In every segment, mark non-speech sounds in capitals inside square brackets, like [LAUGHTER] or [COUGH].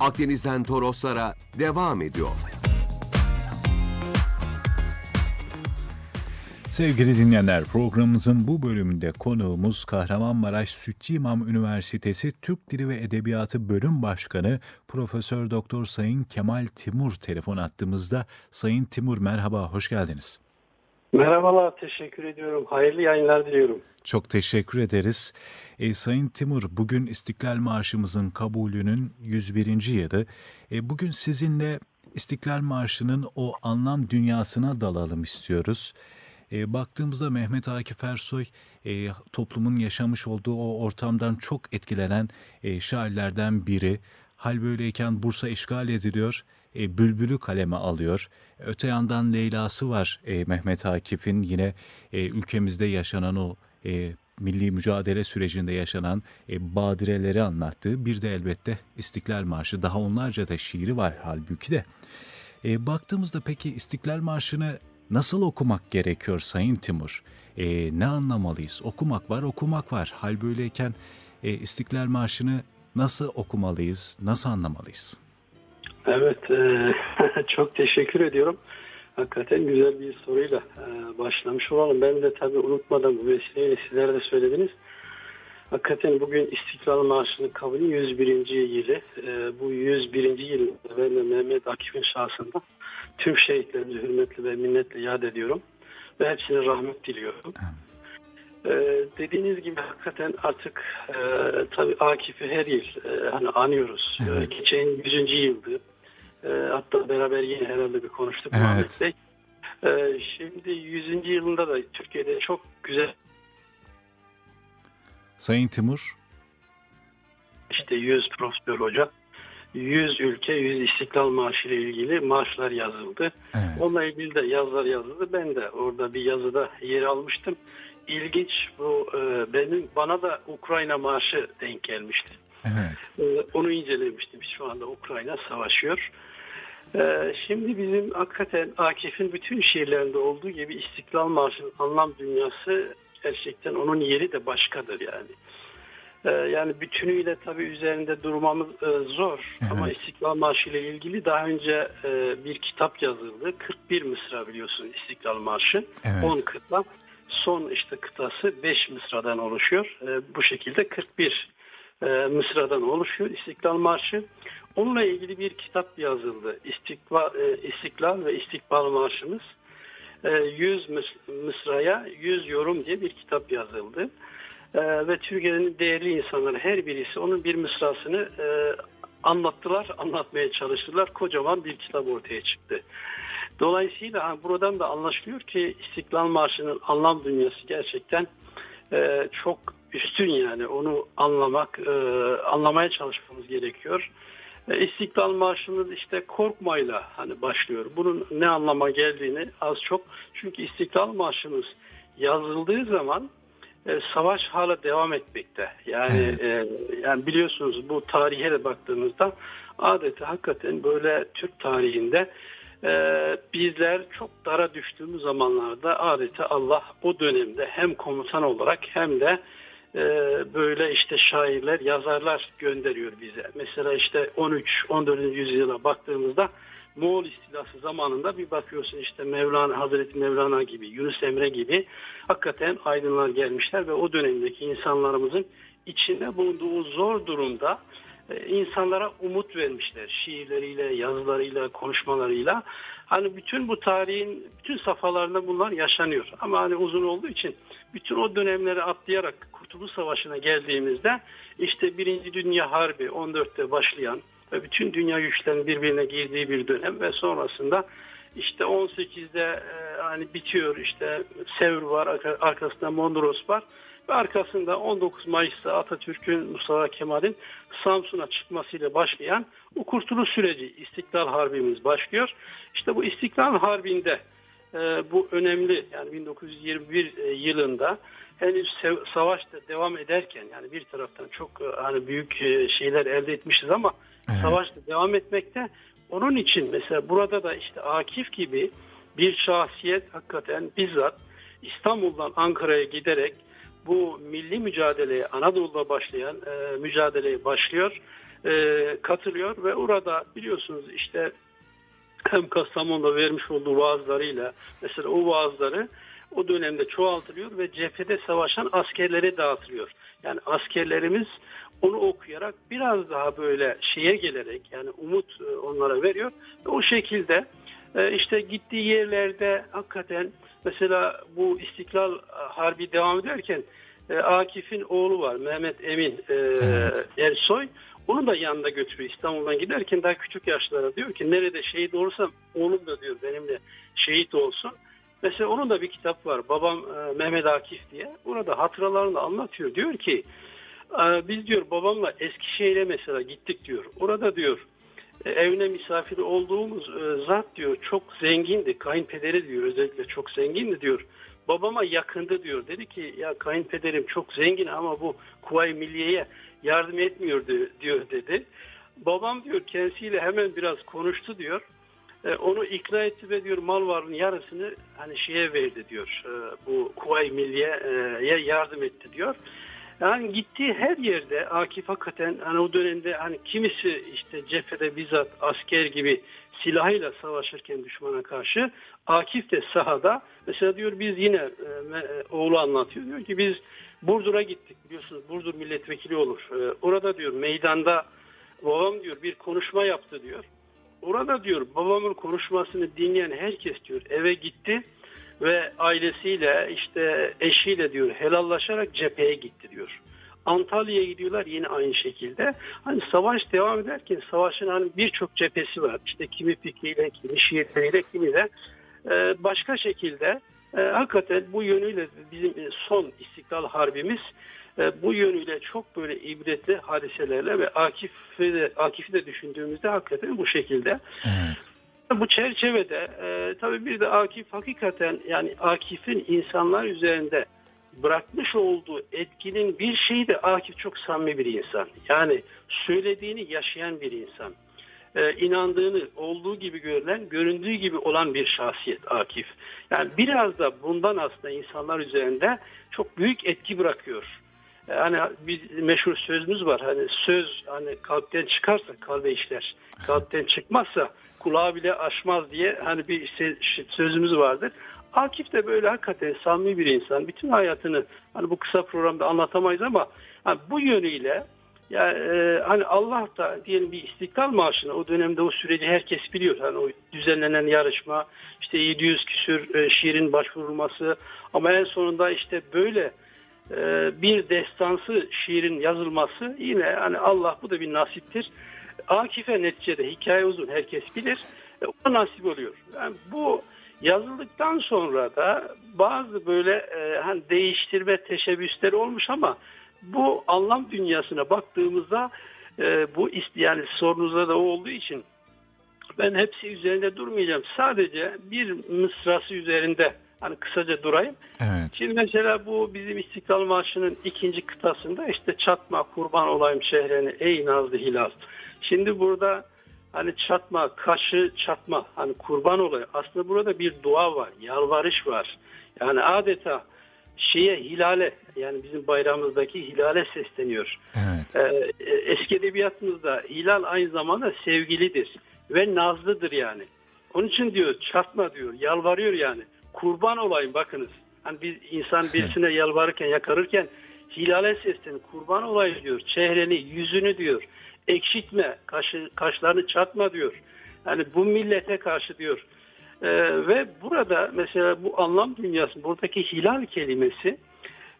Akdeniz'den Toroslara devam ediyor. Sevgili dinleyenler programımızın bu bölümünde konuğumuz Kahramanmaraş Sütçü İmam Üniversitesi Türk Dili ve Edebiyatı Bölüm Başkanı Profesör Doktor Sayın Kemal Timur telefon attığımızda. Sayın Timur merhaba, hoş geldiniz. Merhabalar, teşekkür ediyorum. Hayırlı yayınlar diliyorum. Çok teşekkür ederiz. E, Sayın Timur, bugün İstiklal Marşımızın kabulünün 101. yılı. E, bugün sizinle İstiklal Marşı'nın o anlam dünyasına dalalım istiyoruz. E, baktığımızda Mehmet Akif Ersoy e, toplumun yaşamış olduğu o ortamdan çok etkilenen e, şairlerden biri. Hal böyleyken Bursa işgal ediliyor, e, Bülbül'ü kaleme alıyor. Öte yandan Leyla'sı var e, Mehmet Akif'in yine e, ülkemizde yaşanan o e, milli mücadele sürecinde yaşanan e, badireleri anlattığı bir de elbette İstiklal Marşı daha onlarca da şiiri var halbuki de. E, baktığımızda peki İstiklal Marşı'nı nasıl okumak gerekiyor Sayın Timur? E, ne anlamalıyız? Okumak var, okumak var. Hal böyleyken e, İstiklal Marşı'nı nasıl okumalıyız, nasıl anlamalıyız? Evet, e, [LAUGHS] çok teşekkür ediyorum. Hakikaten güzel bir soruyla e, başlamış olalım. Ben de tabii unutmadan bu vesileyle sizler de söylediniz. Hakikaten bugün İstiklal Marşı'nın kabulü 101. yılı. E, bu 101. yıl ben de Mehmet Akif'in şahsında tüm şehitlerimizi hürmetle ve minnetle yad ediyorum. Ve hepsine rahmet diliyorum. Ee, dediğiniz gibi hakikaten artık e, tabii Akif'i her yıl e, hani anıyoruz. Evet. Geçen 100. yıldı. Ee, hatta beraber yine herhalde bir konuştuk Evet. Muhammed Bey. Ee, şimdi 100. yılında da Türkiye'de çok güzel Sayın Timur, işte 100 profesör hoca 100 ülke 100 İstiklal Marşı ile ilgili marşlar yazıldı. evet, Onunla ilgili de yazılar yazıldı. Ben de orada bir yazıda yer almıştım. İlginç bu e, benim bana da Ukrayna marşı denk gelmişti. Evet, E, onu incelemiştim. Şu anda Ukrayna savaşıyor. E, şimdi bizim hakikaten Akif'in bütün şiirlerinde olduğu gibi İstiklal Marşı'nın anlam dünyası gerçekten onun yeri de başkadır yani. E, yani bütünüyle tabii üzerinde durmamız e, zor. Ama Evet. İstiklal Marşı ile ilgili daha önce e, bir kitap yazıldı. 41 mısra biliyorsun İstiklal Marşı. evet. 10 kıta. Son işte kıtası 5 mısradan oluşuyor. E, bu şekilde 41 e, mısradan oluşuyor İstiklal Marşı. Onunla ilgili bir kitap yazıldı. İstiklal, e, İstiklal ve İstikbal Marşımız. E, 100 mıs- mısraya 100 yorum diye bir kitap yazıldı. E, ve Türkiye'nin değerli insanları her birisi onun bir mısrasını e, anlattılar, anlatmaya çalıştılar. Kocaman bir kitap ortaya çıktı. Dolayısıyla buradan da anlaşılıyor ki İstiklal Marşı'nın anlam dünyası gerçekten e, çok üstün yani onu anlamak, e, anlamaya çalışmamız gerekiyor. E, İstiklal Marşı'nın işte korkmayla hani başlıyor. Bunun ne anlama geldiğini az çok çünkü İstiklal Marşımız yazıldığı zaman e, savaş hala devam etmekte. Yani e, yani biliyorsunuz bu tarihe de baktığımızda adeta hakikaten böyle Türk tarihinde e, bizler çok dara düştüğümüz zamanlarda adeta Allah o dönemde hem komutan olarak hem de e, böyle işte şairler, yazarlar gönderiyor bize. Mesela işte 13-14. yüzyıla baktığımızda Moğol istilası zamanında bir bakıyorsun işte Mevlana, Hazreti Mevlana gibi, Yunus Emre gibi hakikaten aydınlar gelmişler ve o dönemdeki insanlarımızın içinde bulunduğu zor durumda insanlara umut vermişler. Şiirleriyle, yazılarıyla, konuşmalarıyla. Hani bütün bu tarihin bütün safhalarında bunlar yaşanıyor. Ama hani uzun olduğu için bütün o dönemleri atlayarak Kurtuluş Savaşı'na geldiğimizde işte Birinci Dünya Harbi 14'te başlayan ve bütün dünya güçlerinin birbirine girdiği bir dönem ve sonrasında işte 18'de e, hani bitiyor işte Sevr var arka- arkasında Mondros var ve arkasında 19 Mayıs'ta Atatürk'ün Mustafa Kemal'in Samsun'a çıkmasıyla başlayan o kurtuluş süreci İstiklal Harbimiz başlıyor. İşte bu İstiklal Harbi'nde e, bu önemli yani 1921 e, yılında henüz savaş da devam ederken yani bir taraftan çok e, hani büyük e, şeyler elde etmişiz ama Evet. savaş da devam etmekte. Onun için mesela burada da işte Akif gibi bir şahsiyet hakikaten bizzat İstanbul'dan Ankara'ya giderek bu milli mücadeleye Anadolu'da başlayan e, mücadeleye başlıyor e, katılıyor ve orada biliyorsunuz işte hem Kastamonu'da vermiş olduğu vaazlarıyla mesela o vaazları o dönemde çoğaltılıyor ve cephede savaşan askerlere dağıtılıyor. Yani askerlerimiz onu okuyarak biraz daha böyle şeye gelerek yani umut e, onlara veriyor. Ve o şekilde işte gittiği yerlerde hakikaten mesela bu İstiklal Harbi devam ederken e, Akif'in oğlu var Mehmet Emin e, Evet. Ersoy. Onu da yanında götürüyor İstanbul'dan giderken daha küçük yaşlara diyor ki nerede şehit olursam oğlum da diyor benimle şehit olsun. Mesela onun da bir kitap var babam e, Mehmet Akif diye. Orada hatıralarını anlatıyor. Diyor ki e, biz diyor babamla Eskişehir'e mesela gittik diyor. Orada diyor e, evine misafir olduğumuz e, zat diyor çok zengindi. Kayınpederi diyor özellikle çok zengindi diyor. Babama yakındı diyor. Dedi ki ya kayınpederim çok zengin ama bu Kuvayi Milliye'ye yardım etmiyor diyor, diyor dedi. Babam diyor kendisiyle hemen biraz konuştu diyor. E, onu ikna etti ve diyor mal varlığının yarısını hani şeye verdi diyor. E, bu Kuvayi Milliye'ye yardım etti diyor. Yani gittiği her yerde Akif hakikaten hani o dönemde hani kimisi işte cephede bizzat asker gibi silahıyla savaşırken düşmana karşı Akif de sahada mesela diyor biz yine e, e, oğlu anlatıyor diyor ki biz Burdur'a gittik biliyorsunuz Burdur milletvekili olur. E, orada diyor meydanda babam diyor bir konuşma yaptı diyor. Orada diyor babamın konuşmasını dinleyen herkes diyor eve gitti ve ailesiyle işte eşiyle diyor helallaşarak cepheye gitti diyor. Antalya'ya gidiyorlar yine aynı şekilde. Hani savaş devam ederken savaşın hani birçok cephesi var. İşte kimi fikriyle, kimi şiirleriyle, kimi de e, başka şekilde e, hakikaten bu yönüyle bizim son İstiklal Harbimiz e, bu yönüyle çok böyle ibretli hadiselerle ve Akif'i de, Akif'i de düşündüğümüzde hakikaten bu şekilde. Evet. Bu çerçevede e, tabii bir de Akif hakikaten yani Akif'in insanlar üzerinde bırakmış olduğu etkinin bir şeyi de Akif çok samimi bir insan. Yani söylediğini yaşayan bir insan. E, inandığını olduğu gibi görülen, göründüğü gibi olan bir şahsiyet Akif. Yani biraz da bundan aslında insanlar üzerinde çok büyük etki bırakıyor. E, Hani bir meşhur sözümüz var. Hani söz hani kalpten çıkarsa kalbe işler. Kalpten çıkmazsa kulağı bile aşmaz diye hani bir sözümüz vardır. Akif de böyle hakikaten samimi bir insan. Bütün hayatını hani bu kısa programda anlatamayız ama hani bu yönüyle ya e, hani Allah da diyelim bir istiklal marşına o dönemde o süreci herkes biliyor. Hani o düzenlenen yarışma işte 700 küsür e, şiirin başvurulması ama en sonunda işte böyle bir destansı şiirin yazılması yine hani Allah bu da bir nasiptir. Akif'e neticede hikaye uzun herkes bilir. E, o nasip oluyor. Yani bu yazıldıktan sonra da bazı böyle e, hani değiştirme teşebbüsleri olmuş ama bu anlam dünyasına baktığımızda e, bu yani sorunuzda da olduğu için ben hepsi üzerinde durmayacağım. Sadece bir mısrası üzerinde hani kısaca durayım. Evet. Şimdi mesela bu bizim İstiklal Marşı'nın ikinci kıtasında işte çatma kurban olayım şehreni ey nazlı hilal. Şimdi burada hani çatma, kaşı çatma, hani kurban olayım. Aslında burada bir dua var, yalvarış var. Yani adeta şeye hilale yani bizim bayrağımızdaki hilale sesleniyor. Evet. Ee, eski edebiyatımızda hilal aynı zamanda sevgilidir ve nazlıdır yani. Onun için diyor çatma diyor, yalvarıyor yani. Kurban olayım bakınız. Hani bir insan birisine yalvarırken, yakarırken hilale seslenir. Kurban olayım diyor. Çehreni, yüzünü diyor. Ekşitme, kaşı, kaşlarını çatma diyor. Yani bu millete karşı diyor. Ee, ve burada mesela bu anlam dünyası, buradaki hilal kelimesi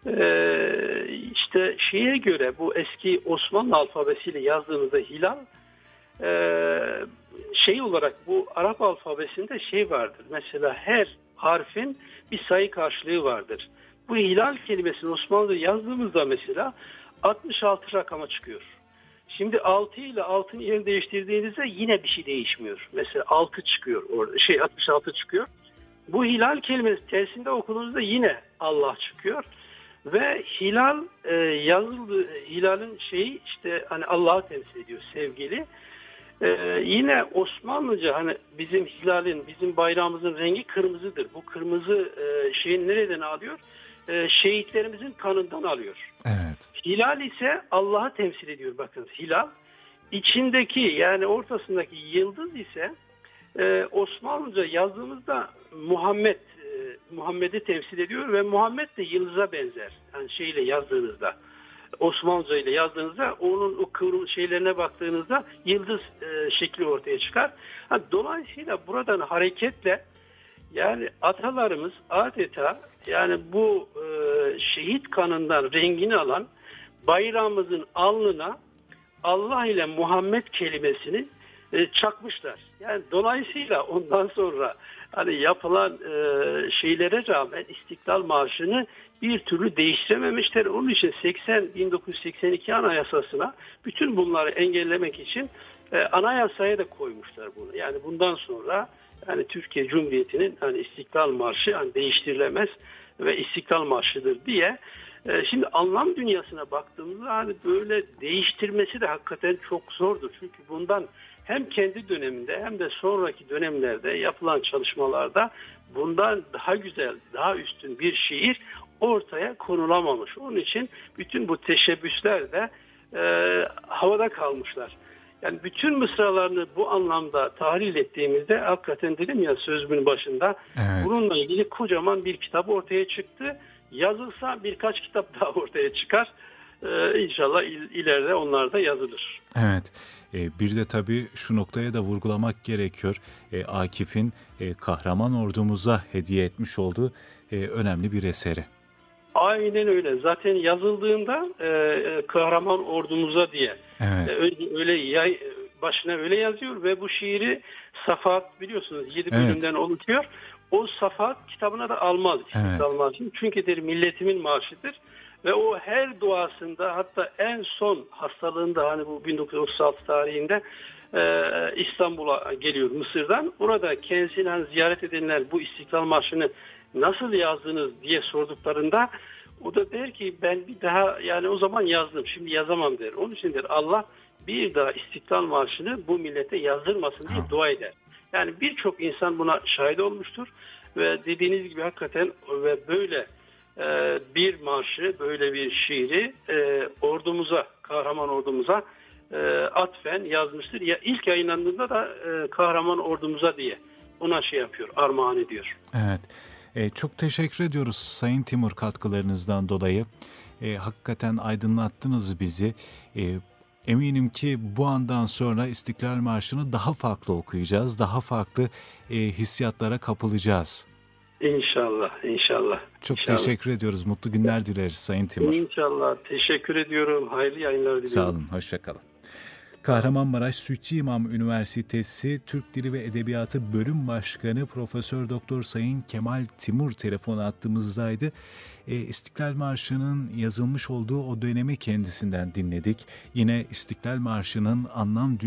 ee, işte şeye göre bu eski Osmanlı alfabesiyle yazdığımızda hilal ee, şey olarak bu Arap alfabesinde şey vardır. Mesela her harfin bir sayı karşılığı vardır. Bu hilal kelimesini Osmanlı'da yazdığımızda mesela 66 rakama çıkıyor. Şimdi 6 ile 6'nın yerini değiştirdiğinizde yine bir şey değişmiyor. Mesela 6 çıkıyor orada şey 66 çıkıyor. Bu hilal kelimesi tersinde okuduğunuzda yine Allah çıkıyor. Ve hilal e, yazıldı hilalin şeyi işte hani Allah'ı temsil ediyor sevgili. Ee, yine Osmanlıca hani bizim hilalin, bizim bayrağımızın rengi kırmızıdır. Bu kırmızı e, şeyin nereden alıyor? E, şehitlerimizin kanından alıyor. Evet. Hilal ise Allah'ı temsil ediyor bakın hilal. içindeki yani ortasındaki yıldız ise e, Osmanlıca yazdığımızda Muhammed e, Muhammed'i temsil ediyor ve Muhammed de yıldıza benzer. Yani şeyle yazdığınızda Osmanlıca ile yazdığınızda onun o kıvrım şeylerine baktığınızda yıldız e, şekli ortaya çıkar. Dolayısıyla buradan hareketle yani atalarımız adeta yani bu e, şehit kanından rengini alan bayrağımızın alnına Allah ile Muhammed kelimesini e, çakmışlar. Yani dolayısıyla ondan sonra hani yapılan e, şeylere rağmen İstiklal Marşı'nı bir türlü değiştirememişler. Onun için 80 1982 Anayasası'na bütün bunları engellemek için e, anayasaya da koymuşlar bunu. Yani bundan sonra yani Türkiye Cumhuriyeti'nin hani İstiklal Marşı hani değiştirilemez ve İstiklal Marşı'dır diye e, Şimdi anlam dünyasına baktığımızda hani böyle değiştirmesi de hakikaten çok zordur. Çünkü bundan hem kendi döneminde hem de sonraki dönemlerde yapılan çalışmalarda bundan daha güzel, daha üstün bir şiir ortaya konulamamış. Onun için bütün bu teşebbüsler de e, havada kalmışlar. Yani bütün mısralarını bu anlamda tahlil ettiğimizde hakikaten dedim ya sözümün başında Evet. bununla ilgili kocaman bir kitap ortaya çıktı. Yazılsa birkaç kitap [LAUGHS] daha ortaya çıkar. Ee, inşallah il- ileride onlar da yazılır. Evet. E, bir de tabii şu noktaya da vurgulamak gerekiyor. E, Akif'in e, kahraman ordumuza hediye etmiş olduğu e, önemli bir eseri. Aynen öyle. Zaten yazıldığında e, e, kahraman ordumuza diye Evet. e, öyle, yay, başına öyle yazıyor ve bu şiiri Safat biliyorsunuz 7 Evet. bölümden oluşuyor. O Safat kitabına da almaz. İstiklal Marşı. Çünkü der milletimin marşıdır. Ve o her duasında hatta en son hastalığında hani bu 1936 tarihinde e, İstanbul'a geliyor Mısır'dan. Orada kendisini hani ziyaret edenler bu İstiklal Marşı'nı nasıl yazdınız diye sorduklarında o da der ki ben bir daha yani o zaman yazdım şimdi yazamam der. Onun için der Allah bir daha İstiklal Marşı'nı bu millete yazdırmasın diye dua eder. Yani birçok insan buna şahit olmuştur ve dediğiniz gibi hakikaten ve böyle e, bir marşı, böyle bir şiiri e, ordumuza, kahraman ordumuza e, atfen yazmıştır. Ya ilk yayınlandığında da e, kahraman ordumuza diye ona şey yapıyor, armağan ediyor. Evet. E, çok teşekkür ediyoruz Sayın Timur katkılarınızdan dolayı. E, hakikaten aydınlattınız bizi. E, eminim ki bu andan sonra İstiklal Marşı'nı daha farklı okuyacağız. Daha farklı e, hissiyatlara kapılacağız. İnşallah, inşallah. Çok İnşallah. teşekkür ediyoruz. Mutlu günler dileriz Sayın Timur. İnşallah. Teşekkür ediyorum. Hayırlı yayınlar diliyorum. Sağ olun, hoşçakalın. Kahramanmaraş Sütçü İmam Üniversitesi Türk Dili ve Edebiyatı Bölüm Başkanı Profesör Doktor Sayın Kemal Timur telefon attığımızdaydı. E, İstiklal Marşı'nın yazılmış olduğu o dönemi kendisinden dinledik. Yine İstiklal Marşı'nın anlam